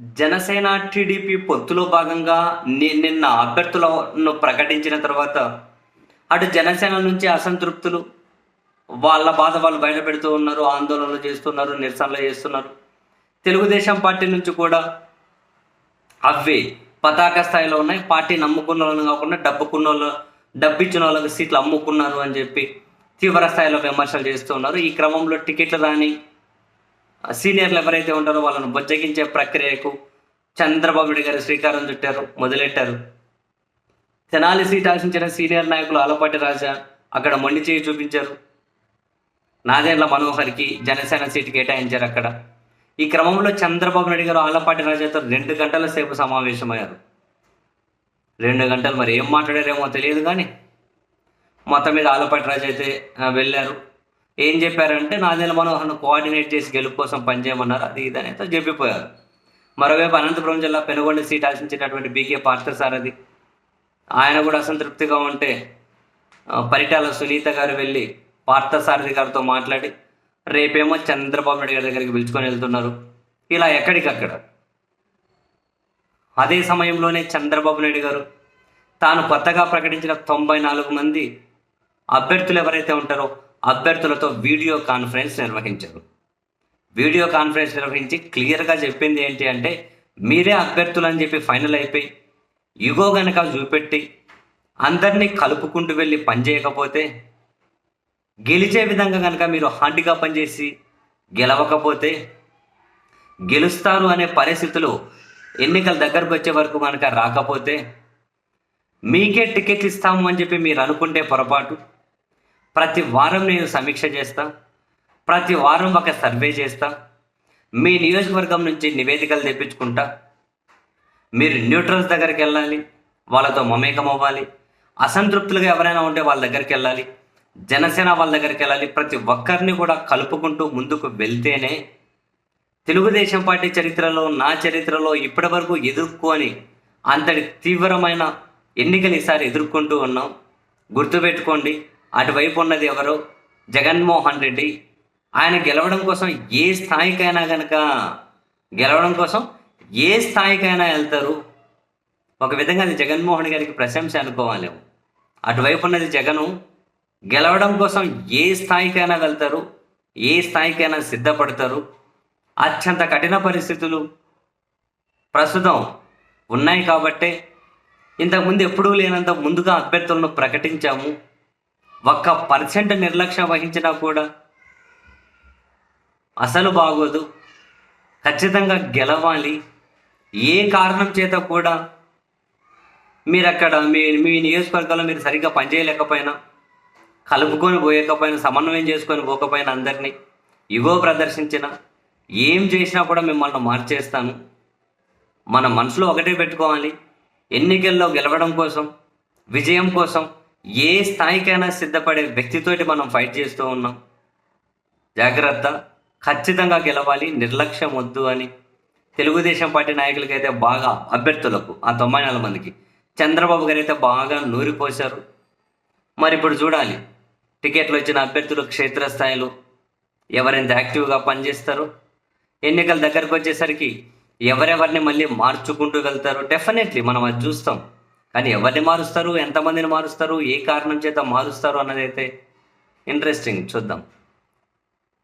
Janasena TDP పొత్తులో భాగంగా నిన్న అభ్యర్థులను ప్రకటించిన తర్వాత అటు జనసేన నుంచి అసంతృప్తులు వాళ్ళ బాధ వాళ్ళు బయటపెడుతూ ఉన్నారు ఆందోళనలు చేస్తున్నారు నిరసనలు చేస్తున్నారు. తెలుగుదేశం పార్టీ నుంచి కూడా అవే పతాక స్థాయిలో ఉన్నాయి. పార్టీ నమ్ముకున్న వాళ్ళని కాకుండా డబ్బుకున్న వాళ్ళు డబ్బిచ్చిన వాళ్ళకి సీట్లు అమ్ముకున్నారు అని చెప్పి తీవ్ర స్థాయిలో విమర్శలు చేస్తున్నారు ఈ క్రమంలో టికెట్లు రాని సీనియర్లు ఎవరైతే ఉంటారో వాళ్ళను బొజ్జగించే ప్రక్రియకు చంద్రబాబు నాయుడు గారు శ్రీకారం చుట్టారు మొదలెట్టారు. తెనాలి సీట్ ఆశించిన సీనియర్ నాయకులు ఆలపాటి రాజా అక్కడ మొండి చేయి చూపించారు. నాదేండ్ల మనోహర్కి జనసేన సీటు కేటాయించారు అక్కడ. ఈ క్రమంలో చంద్రబాబు నాయుడు గారు ఆలపాటి రాజాతో రెండు గంటల సేపు సమావేశమయ్యారు. రెండు గంటలు మరి ఏం మాట్లాడారేమో తెలియదు కానీ మొత్తం మీద ఆలపాటి రాజు అయితే వెళ్ళారు. ఏం చెప్పారంటే నాదేళ్ళ మనోహర్ను కోఆర్డినేట్ చేసి గెలుపు కోసం పనిచేయమన్నారు. అది ఇది అయితే చెప్పిపోయారు. మరోవైపు అనంతపురం జిల్లా పెనుగొండ సీట్ ఆశించినటువంటి బీకే పార్థసారథి ఆయన కూడా అసంతృప్తిగా ఉంటే పరిటాల సునీత గారు వెళ్ళి పార్థసారథి గారితో మాట్లాడి రేపేమో చంద్రబాబు నాయుడు గారి దగ్గరికి పిలుచుకొని వెళ్తున్నారు. ఇలా ఎక్కడికక్కడ? అదే సమయంలోనే చంద్రబాబు నాయుడు గారు తాను కొత్తగా ప్రకటించిన తొంభై నాలుగు మంది అభ్యర్థులు ఎవరైతే ఉంటారో అభ్యర్థులతో వీడియో కాన్ఫరెన్స్ నిర్వహించారు. వీడియో కాన్ఫరెన్స్ నిర్వహించి క్లియర్గా చెప్పింది ఏంటి అంటే మీరే అభ్యర్థులు అని చెప్పి ఫైనల్ అయిపోయి ఇగో గనక చూపెట్టి అందరినీ కలుపుకుంటూ వెళ్ళి పనిచేయకపోతే గెలిచే విధంగా కనుక మీరు హార్డ్గా పనిచేసి గెలవకపోతే గెలుస్తారు అనే పరిస్థితులు ఎన్నికల దగ్గరకు వచ్చే వరకు కనుక రాకపోతే మీకే టికెట్ ఇస్తాము అని చెప్పి మీరు అనుకుంటే పొరపాటు. ప్రతి వారం నేను సమీక్ష చేస్తా. ప్రతి వారం ఒక సర్వే చేస్తా. మీ నియోజకవర్గం నుంచి నివేదికలు తెప్పించుకుంటా. మీరు న్యూట్రల్స్ దగ్గరికి వెళ్ళాలి. వాళ్ళతో మమేకం అవ్వాలి. అసంతృప్తులుగా ఎవరైనా ఉంటే వాళ్ళ దగ్గరికి వెళ్ళాలి. జనసేన వాళ్ళ దగ్గరికి వెళ్ళాలి. ప్రతి ఒక్కరిని కూడా కలుపుకుంటూ ముందుకు వెళ్తేనే తెలుగుదేశం పార్టీ చరిత్రలో నా చరిత్రలో ఇప్పటివరకు ఎదుర్కొని అంతటి తీవ్రమైన ఎన్నికలు ఈసారి ఎదుర్కొంటూ ఉన్నాం. గుర్తుపెట్టుకోండి అటువైపు ఉన్నది ఎవరు? జగన్మోహన్ రెడ్డి. ఆయన గెలవడం కోసం ఏ స్థాయికైనా కనుక గెలవడం కోసం ఏ స్థాయికైనా వెళ్తారు. ఒక విధంగా అది జగన్మోహన్ గారికి ప్రశంస అనుకోవాలి అటువైపు ఉన్నది జగను. గెలవడం కోసం ఏ స్థాయికైనా వెళ్తారు. ఏ స్థాయికైనా సిద్ధపడతారు. అత్యంత కఠిన పరిస్థితులు ప్రస్తుతం ఉన్నాయి కాబట్టే ఇంతకుముందు ఎప్పుడూ లేనంత ముందుగా అభ్యర్థులను ప్రకటించాము. ఒక్క పర్సెంట్ నిర్లక్ష్యం వహించినా కూడా అసలు బాగోదు. ఖచ్చితంగా గెలవాలి. ఏ కారణం చేత కూడా మీరు అక్కడ మీ మీ నియోజకవర్గంలో మీరు సరిగ్గా పనిచేయలేకపోయినా కలుపుకొని పోయకపోయినా సమన్వయం చేసుకొని పోకపోయినా అందరినీ ఇగో ప్రదర్శించిన ఏం చేసినా కూడా మిమ్మల్ని మార్చేస్తాను. మన మనసులో ఒకటే పెట్టుకోవాలి. ఎన్నికల్లో గెలవడం కోసం విజయం కోసం ఏ స్థాయికైనా సిద్ధపడే వ్యక్తితోటి మనం ఫైట్ చేస్తూ ఉన్నాం. జాగ్రత్త. ఖచ్చితంగా గెలవాలి. నిర్లక్ష్యం వద్దు అని తెలుగుదేశం పార్టీ నాయకులకైతే బాగా అభ్యర్థులకు ఆ తొంభై నాలుగు మందికి చంద్రబాబు గారు అయితే బాగా నూరిపోశారు. మరి ఇప్పుడు చూడాలి. టికెట్లు వచ్చిన అభ్యర్థులు క్షేత్రస్థాయిలో ఎవరెంత యాక్టివ్గా పనిచేస్తారో. ఎన్నికల దగ్గరకు వచ్చేసరికి ఎవరెవరిని మళ్ళీ మార్చుకుంటూ వెళ్తారు. డెఫినెట్లీ మనం అది చూస్తాం. కానీ ఎవరిని మారుస్తారు? ఎంతమందిని మారుస్తారు? ఏ కారణం చేత మారుస్తారు అన్నది అయితే ఇంట్రెస్టింగ్ చూద్దాం.